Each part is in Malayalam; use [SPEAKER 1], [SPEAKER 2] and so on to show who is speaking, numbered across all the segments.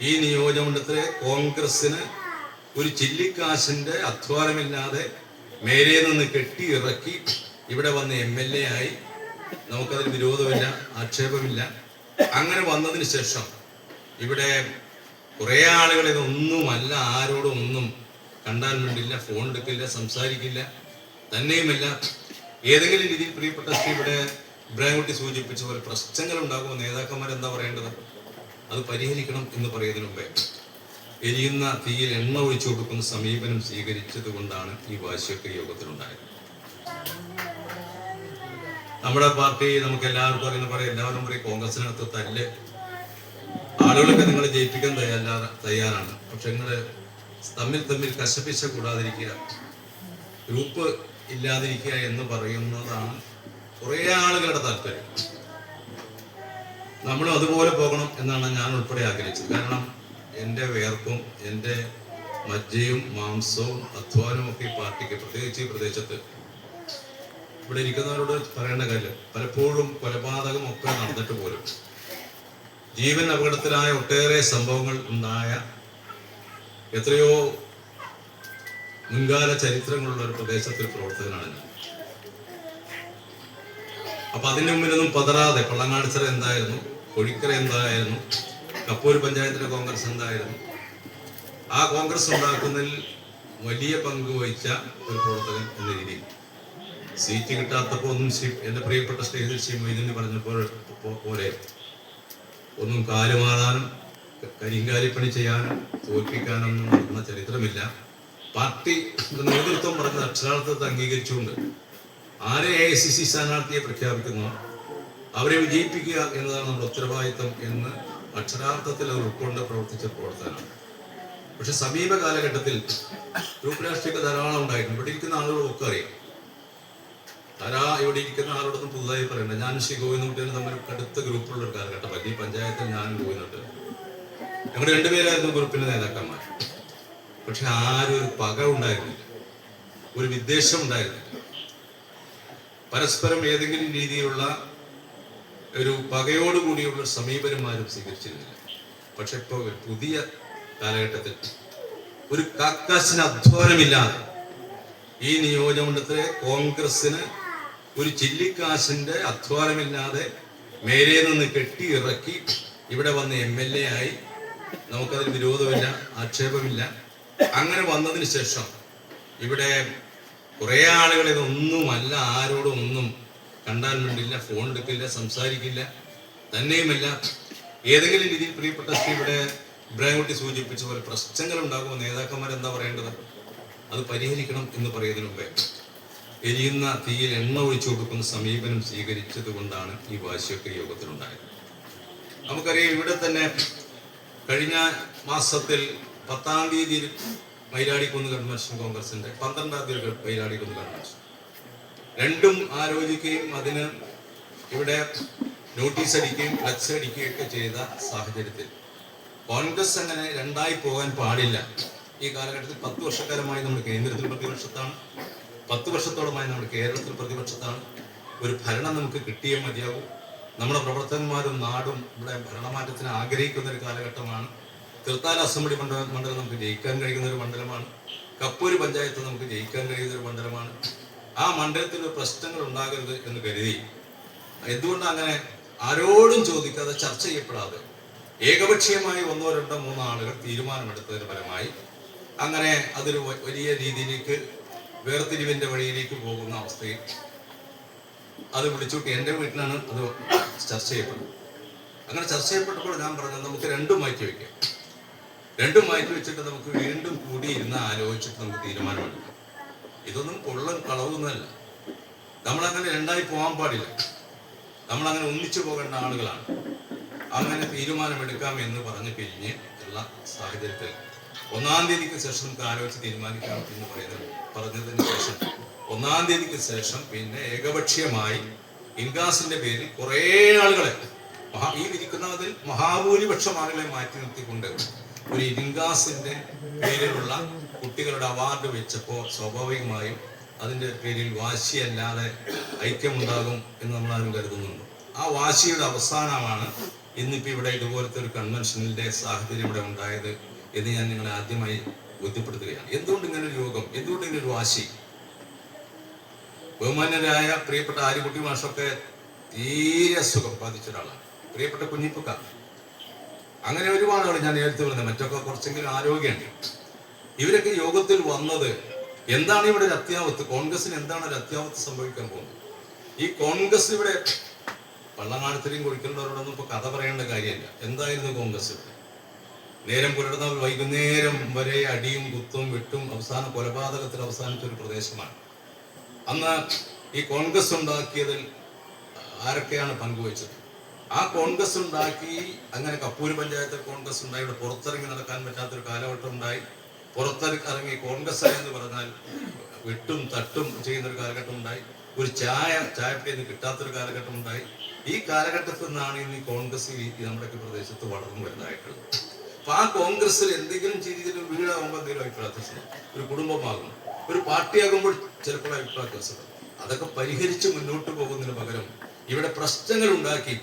[SPEAKER 1] ഈ നിയോജകമണ്ഡലത്തിലെ കോൺഗ്രസിന് ഒരു ചില്ലിക്കാശിന്റെ അധ്വാനമില്ലാതെ മേലെ നിന്ന് കെട്ടി ഇറക്കി ഇവിടെ വന്ന് എം എൽ എ ആയി. നമുക്കതിൽ വിരോധമില്ല ആക്ഷേപമില്ല. അങ്ങനെ വന്നതിന് ശേഷം ഇവിടെ കുറേ ആളുകൾ ഇതൊന്നുമല്ല ആരോടും ഒന്നും കണ്ടാൻ വേണ്ടില്ല ഫോൺ എടുക്കില്ല സംസാരിക്കില്ല. തന്നെയുമല്ല ഏതെങ്കിലും രീതിയിൽ പ്രിയപ്പെട്ട ഇവിടെ ഇബ്രാഹിംകുട്ടി സൂചിപ്പിച്ച പോലെ പ്രശ്നങ്ങൾ ഉണ്ടാകുമ്പോൾ നേതാക്കന്മാരെന്താ പറയേണ്ടത്? അത് പരിഹരിക്കണം എന്ന് പറയുന്നതിന് മുമ്പേ എരിയുന്ന തീയിൽ എണ്ണ ഒഴിച്ചു കൊടുക്കുന്ന സമീപനം സ്വീകരിച്ചത് കൊണ്ടാണ് ഈ വാശിയൊക്കെ യോഗത്തിലുണ്ടായത്. നമ്മുടെ പാർട്ടി നമുക്ക് എല്ലാവർക്കും അറിയുന്ന പറയാം എല്ലാവരും പറയും കോൺഗ്രസിനകത്ത് തല്ല്. ആളുകളൊക്കെ നിങ്ങളെ ജയിപ്പിക്കാൻ തയ്യാറ തയ്യാറാണ്. പക്ഷെ നിങ്ങൾ തമ്മിൽ തമ്മിൽ കശപ്പിച്ച കൂടാതിരിക്കുക ഗ്രൂപ്പ് ഇല്ലാതിരിക്കുക എന്ന് പറയുന്നതാണ് കുറേ ആളുകളുടെ താല്പര്യം. നമ്മളും അതുപോലെ പോകണം എന്നാണ് ഞാൻ ഉൾപ്പെടെ ആഗ്രഹിച്ചത്. കാരണം എന്റെ വേർപ്പും എന്റെ മജ്ജയും മാംസവും അധ്വാനവും ഒക്കെ ഈ പാർട്ടിക്ക് പ്രത്യേകിച്ച് ഈ പ്രദേശത്ത് ഇവിടെ ഇരിക്കുന്നവരോട് പറയേണ്ട കാര്യം പലപ്പോഴും കൊലപാതകം ഒക്കെ നടന്നിട്ട് പോലും ജീവൻ അപകടത്തിലായ ഒട്ടേറെ സംഭവങ്ങൾ ഉണ്ടായ എത്രയോ മുൻകാല ചരിത്രങ്ങളുള്ള ഒരു പ്രദേശത്തിൽ പ്രവർത്തകനാണ് ഞാൻ. അപ്പൊ അതിന്റെ മുമ്പിലൊന്നും പതറാതെ പള്ളങ്ങാടിച്ചിറ എന്തായിരുന്നു? കൊഴിക്കര എന്തായിരുന്നു? കപ്പൂർ പഞ്ചായത്തിലെ കോൺഗ്രസ് എന്തായിരുന്നു? ആ കോൺഗ്രസ് ഉണ്ടാക്കുന്നതിൽ വലിയ പങ്ക് വഹിച്ച ഒരു പ്രവർത്തകൻ എന്ന രീതിയിൽ. സീറ്റ് കിട്ടാത്തപ്പോൾ ഒന്നും ശ്രീ എന്റെ പ്രിയപ്പെട്ട സ്റ്റേജിൽ ശ്രീ മൊയ്തീന് പറഞ്ഞപ്പോൾ പോലെ. ഒന്നും കാലുമാറാനും കരിങ്കാലിപ്പണി ചെയ്യാനും തോൽപ്പിക്കാനൊന്നും നടന്ന ചരിത്രമില്ല. പാർട്ടി നേതൃത്വം പറഞ്ഞത് അക്ഷരാർത്ഥത്തെ അംഗീകരിച്ചുകൊണ്ട് ആരെ എ ഐ സി സി സ്ഥാനാർത്ഥിയെ പ്രഖ്യാപിക്കുന്നു? അവരെ വിജയിപ്പിക്കുക എന്നതാണ് നമ്മുടെ ഉത്തരവാദിത്തം എന്ന് അക്ഷരാർത്ഥത്തിൽ അവർ ഉൾക്കൊണ്ട് പ്രവർത്തിച്ച പ്രവർത്തനമാണ്. പക്ഷെ സമീപ കാലഘട്ടത്തിൽ ഗ്രൂപ്പ് രാഷ്ട്രീയ ധാരാളം ഉണ്ടായിരുന്നു ഇവിടെ ഇരിക്കുന്ന ആളുകളൊക്കെ അറിയാം. ധാരാ ഇവിടെ ഇരിക്കുന്ന ആളോടൊന്നും പുതുതായി പറയണ്ട. ഞാൻ ശ്രീ ഗോവിന്ദകുട്ടിയും തമ്മിൽ കടുത്ത ഗ്രൂപ്പുള്ള ഒരു കാലഘട്ടം. ഈ പഞ്ചായത്തിൽ ഞാനും ഗോവിന്ദകുട്ടി ഞങ്ങൾ രണ്ടുപേരായിരുന്നു ഗ്രൂപ്പിന്റെ നേതാക്കന്മാർ. പക്ഷെ ആരും ഒരു പക ഉണ്ടായിരുന്നില്ല. ഒരു വിദ്വേഷം ഉണ്ടായിരുന്നില്ല. പരസ്പരം ഏതെങ്കിലും രീതിയിലുള്ള ഒരു പകയോടുകൂടിയുള്ള സമീപനമാരും സ്വീകരിച്ചിരുന്നില്ല. പക്ഷെ ഇപ്പോൾ ഒരു പുതിയ കാലഘട്ടത്തിൽ ഒരു കാക്കാശിന് അധ്വാനമില്ലാതെ ഈ നിയോജകമണ്ഡലത്തിലെ കോൺഗ്രസിന് ഒരു ചില്ലിക്കാശിന്റെ അധ്വാനമില്ലാതെ മേലെ നിന്ന് കെട്ടി ഇറക്കി ഇവിടെ വന്ന് എം എൽ എ ആയി. നമുക്കതിൽ വിരോധമില്ല ആക്ഷേപമില്ല. അങ്ങനെ വന്നതിന് ശേഷം ഇവിടെ കുറേ ആളുകൾ ഒന്നുമല്ല ആരോടും ഒന്നും കണ്ടാൻ വേണ്ടില്ല ഫോൺ എടുക്കില്ല സംസാരിക്കില്ല. തന്നെയുമല്ല ഏതെങ്കിലും രീതിയിൽ പ്രിയപ്പെട്ട സ്ത്രീയുടെ ഇബ്രാഹിംകുട്ടി സൂചിപ്പിച്ച പോലെ പ്രശ്നങ്ങൾ ഉണ്ടാകുമ്പോൾ നേതാക്കന്മാർ എന്താ പറയേണ്ടത്? അത് പരിഹരിക്കണം എന്ന് പറയുന്നതിന് മുമ്പേ. എരിയുന്ന തീയിൽ എണ്ണ ഒഴിച്ചു കൊടുക്കുന്ന സമീപനം സ്വീകരിച്ചത് കൊണ്ടാണ് ഈ വാശിയൊക്കെ യോഗത്തിലുണ്ടായത്. നമുക്കറിയാം ഇവിടെ തന്നെ കഴിഞ്ഞ മാസത്തിൽ പത്താം തീയതി മൈലാടിക്കുന്ന് കൺവെൻഷൻ കോൺഗ്രസിന്റെ പന്ത്രണ്ടാം തീയതി മൈലാടിക്കുന്ന് കൺവെൻഷൻ. രണ്ടും ആലോചിക്കുകയും അതിന് ഇവിടെ നോട്ടീസ് അടിക്കുകയും ഫ്ലക്സ് അടിക്കുകയും ഒക്കെ ചെയ്ത സാഹചര്യത്തിൽ. കോൺഗ്രസ് അങ്ങനെ രണ്ടായി പോകാൻ പാടില്ല. ഈ കാലഘട്ടത്തിൽ പത്ത് വർഷക്കാലമായി നമ്മൾ കേന്ദ്രത്തിൽ പ്രതിപക്ഷത്താണ്. പത്ത് വർഷത്തോളമായി നമ്മൾ കേരളത്തിൽ പ്രതിപക്ഷത്താണ്. ഒരു ഭരണം നമുക്ക് കിട്ടിയേ മതിയാകും നമ്മുടെ പ്രവർത്തകന്മാരും നാടും ഇവിടെ ഭരണമാറ്റത്തിന് ആഗ്രഹിക്കുന്ന ഒരു കാലഘട്ടമാണ്. തൃത്താല അസംബ്ലി മണ്ഡലം മണ്ഡലം നമുക്ക് ജയിക്കാൻ കഴിയുന്ന ഒരു മണ്ഡലമാണ്. കപ്പൂര് പഞ്ചായത്ത് നമുക്ക് ജയിക്കാൻ കഴിയുന്ന ഒരു മണ്ഡലമാണ്. ആ മണ്ഡലത്തിൽ പ്രശ്നങ്ങൾ ഉണ്ടാകരുത് എന്ന് കരുതി. എന്തുകൊണ്ട് അങ്ങനെ ആരോടും ചോദിക്കാതെ ചർച്ച ചെയ്യപ്പെടാതെ ഏകപക്ഷീയമായി ഒന്നോ രണ്ടോ മൂന്നോ ആളുകൾ തീരുമാനമെടുത്തതിന് ഫലമായി അങ്ങനെ അതൊരു വലിയ രീതിയിലേക്ക് വേർതിരിവിന്റെ വഴിയിലേക്ക് പോകുന്ന അവസ്ഥയിൽ അത് വിളിച്ചുകൊണ്ട് എന്റെ വീട്ടിലാണ് അത് ചർച്ച ചെയ്യപ്പെടുന്നത് അങ്ങനെ ചർച്ച ചെയ്യപ്പെട്ടപ്പോൾ ഞാൻ പറഞ്ഞത് നമുക്ക് രണ്ടും മാറ്റി വയ്ക്കാം രണ്ടും മാറ്റി വെച്ചിട്ട് നമുക്ക് വീണ്ടും കൂടി ഇരുന്ന് ആലോചിച്ചിട്ട് നമുക്ക് തീരുമാനമെടുക്കാം. ഇതൊന്നും ഉള്ള കളവൊന്നുമല്ല. നമ്മളങ്ങനെ രണ്ടായി പോകാൻ പാടില്ല. നമ്മളങ്ങനെ ഒന്നിച്ചു പോകേണ്ട ആളുകളാണ്. അങ്ങനെ തീരുമാനമെടുക്കാം എന്ന് പറഞ്ഞു കഴിഞ്ഞ് ഉള്ള സാഹചര്യത്തിൽ ഒന്നാം തീയതിക്ക് ശേഷം നമുക്ക് ആലോചിച്ച് തീരുമാനിക്കാം എന്ന് പറയുന്നത് പറഞ്ഞതിന് ശേഷം ഒന്നാം തീയതിക്ക് ശേഷം പിന്നെ ഏകപക്ഷീയമായി ഇൻഗാസിന്റെ പേരിൽ കുറേ ആളുകളെ മഹാ ഈ ഇരിക്കുന്നതിൽ മഹാഭൂരിപക്ഷം ആളുകളെ മാറ്റി നിർത്തിക്കൊണ്ട് ഒരു ഇൻഗാസിന്റെ പേരിലുള്ള കുട്ടികളുടെ അവാർഡ് വെച്ചപ്പോൾ സ്വാഭാവികമായും അതിന്റെ പേരിൽ വാശിയല്ലാതെ ഐക്യമുണ്ടാകും എന്ന് നമ്മൾ ആരും കരുതുന്നുണ്ട്. ആ വാശിയുടെ അവസാനമാണ് ഇന്നിപ്പോ ഇവിടെ ഇതുപോലത്തെ ഒരു കൺവെൻഷനിലെ സാഹചര്യം ഇവിടെ ഉണ്ടായത് എന്ന് ഞാൻ നിങ്ങളെ ആദ്യമായി ബോധ്യപ്പെടുത്തുകയാണ്. എന്തുകൊണ്ട് ഇങ്ങനെ ഒരു യോഗം എന്തുകൊണ്ട് ഇങ്ങനെ ഒരു വാശി? ബഹുമാന്യരായ പ്രിയപ്പെട്ട ആര്യകുട്ടി മാഷൊക്കെ തീരെ അസുഖം ബാധിച്ച ഒരാളാണ്. പ്രിയപ്പെട്ട കുഞ്ഞിപ്പുക്ക. അങ്ങനെ ഒരുപാട് ആൾ ഞാൻ നേരത്തെ പറഞ്ഞത്. മറ്റൊക്കെ കുറച്ചെങ്കിലും ആരോഗ്യമുണ്ട്. ഇവരൊക്കെ യോഗത്തിൽ വന്നത് എന്താണ് ഇവിടെ ഒരു അത്യാവത്ത് കോൺഗ്രസിന് എന്താണ് ഒരു അത്യാവത്ത് സംഭവിക്കാൻ പോകുന്നത്? ഈ കോൺഗ്രസ് ഇവിടെ പള്ളങ്ങാടത്തിലെയും കുഴിക്കുന്നവരോടൊന്നും ഇപ്പൊ കഥ പറയേണ്ട കാര്യമില്ല. എന്തായിരുന്നു കോൺഗ്രസ് ഇവിടെ? നേരം പുലർന്നാൽ വൈകുന്നേരം വരെ അടിയും കുത്തും വിട്ടും അവസാന കൊലപാതകത്തിൽ അവസാനിച്ച ഒരു പ്രദേശമാണ്. അന്ന് ഈ കോൺഗ്രസ് ഉണ്ടാക്കിയതിൽ ആരൊക്കെയാണ് പങ്കുവച്ചത്? ആ കോൺഗ്രസ് ഉണ്ടാക്കി അങ്ങനെ കപ്പൂര് പഞ്ചായത്തിൽ കോൺഗ്രസ് ഉണ്ടായി ഇവിടെ പുറത്തിറങ്ങി നടക്കാൻ പറ്റാത്തൊരു കാലഘട്ടം ഉണ്ടായി. പുറത്തിറങ്ങി കോൺഗ്രസ് എന്ന് പറഞ്ഞാൽ വെട്ടും തട്ടും ചെയ്യുന്ന ഒരു കാലഘട്ടം ഉണ്ടായി. ഒരു ചായ ചായപ്പിൽ നിന്ന് കിട്ടാത്തൊരു കാലഘട്ടം ഉണ്ടായി. ഈ കാലഘട്ടത്തിൽ നിന്നാണ് ഇന്ന് കോൺഗ്രസ് നമ്മുടെ പ്രദേശത്ത് വളർന്നു വരുന്നതായിട്ടുള്ളത്. അപ്പൊ ആ കോൺഗ്രസ്സിൽ എന്തെങ്കിലും രീതിയിൽ വീടാകുമ്പോൾ എന്തെങ്കിലും അഭിപ്രായ വ്യത്യാസം ഒരു കുടുംബമാകും ഒരു പാർട്ടിയാകുമ്പോൾ ചിലപ്പോൾ അഭിപ്രായ വ്യത്യാസം അതൊക്കെ പരിഹരിച്ച് മുന്നോട്ട് പോകുന്നതിന് പകരം ഇവിടെ പ്രശ്നങ്ങൾ ഉണ്ടാക്കി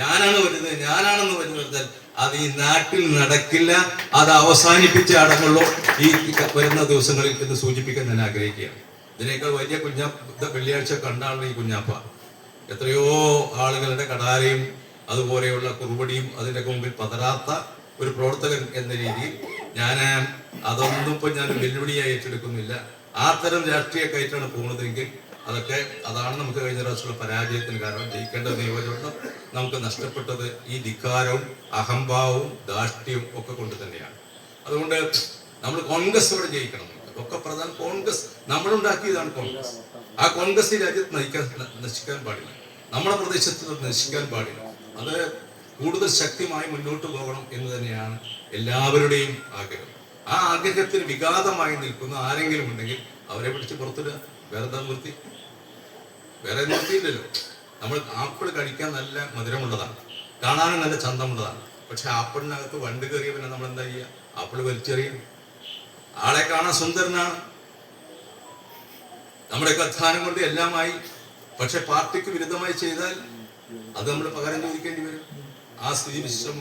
[SPEAKER 1] ഞാനാണ് വരുന്നത് ഞാനാണെന്ന് വരുന്നത് അത് ഈ നാട്ടിൽ നടക്കില്ല അത് അവസാനിപ്പിച്ച അടങ്ങുള്ളൂ. ഈ വരുന്ന ദിവസങ്ങളിൽ എന്ന് സൂചിപ്പിക്കാൻ ഞാൻ ആഗ്രഹിക്കുകയാണ്. ഇതിനേക്കാൾ വലിയ കുഞ്ഞാ വെള്ളിയാഴ്ച കണ്ടാണ് ഈ കുഞ്ഞാപ്പ. എത്രയോ ആളുകളുടെ കടാരയും അതുപോലെയുള്ള കുറുപടിയും അതിന്റെ മുമ്പിൽ പതരാത്ത ഒരു പ്രവർത്തകൻ എന്ന രീതിയിൽ ഞാൻ അതൊന്നും ഇപ്പൊ ഞാൻ വെല്ലുവിളിയായി ഏറ്റെടുക്കുന്നില്ല. ആ തരം രാഷ്ട്രീയ കയറ്റാണ് പോകുന്നതെങ്കിൽ അതൊക്കെ അതാണ് നമുക്ക് കഴിഞ്ഞ പ്രാവശ്യമുള്ള പരാജയത്തിന് കാരണം. ജയിക്കേണ്ട നിയോജകം നമുക്ക് നഷ്ടപ്പെട്ടത് ഈ ധിക്കാരവും അഹംഭാവവും ധാർഷ്ട്യവും ഒക്കെ കൊണ്ട് തന്നെയാണ്. അതുകൊണ്ട് നമ്മൾ കോൺഗ്രസ് ഇവിടെ ജയിക്കണം. ഒക്കെ പ്രധാന കോൺഗ്രസ്. നമ്മളുണ്ടാക്കിയതാണ് കോൺഗ്രസ്. ആ കോൺഗ്രസ് ഈ രാജ്യത്ത് നയിക്കാൻ നശിക്കാൻ പാടില്ല. നമ്മുടെ പ്രദേശത്ത് നശിക്കാൻ പാടില്ല. അത് കൂടുതൽ ശക്തിമായി മുന്നോട്ട് പോകണം എന്ന് തന്നെയാണ് എല്ലാവരുടെയും ആഗ്രഹം. ആ ആഗ്രഹത്തിന് വിഘാതമായി നിൽക്കുന്ന ആരെങ്കിലും ഉണ്ടെങ്കിൽ അവരെ പിടിച്ച് പുറത്തിടുക. വേറെ എന്താ നിർത്തി? വേറെ നിർത്തിയില്ലല്ലോ. നമ്മൾ ആപ്പിൾ കഴിക്കാൻ നല്ല മധുരമുള്ളതാണ്. കാണാനും നല്ല ചന്തമുള്ളതാണ്. പക്ഷെ ആപ്പിളിനകത്ത് വണ്ട് കയറിയ പിന്നെ നമ്മൾ എന്താ ചെയ്യുക? ആപ്പിൾ വലിച്ചെറിയും. ആളെ കാണാൻ സുന്ദരനാണ്. നമ്മുടെ അധ്വാനം കൊണ്ട് എല്ലാമായി. പക്ഷെ പാർട്ടിക്ക് വിരുദ്ധമായി ചെയ്താൽ അത് നമ്മൾ പകരം ചോദിക്കേണ്ടി വരും. ആ സ്ഥിതി വിശേഷം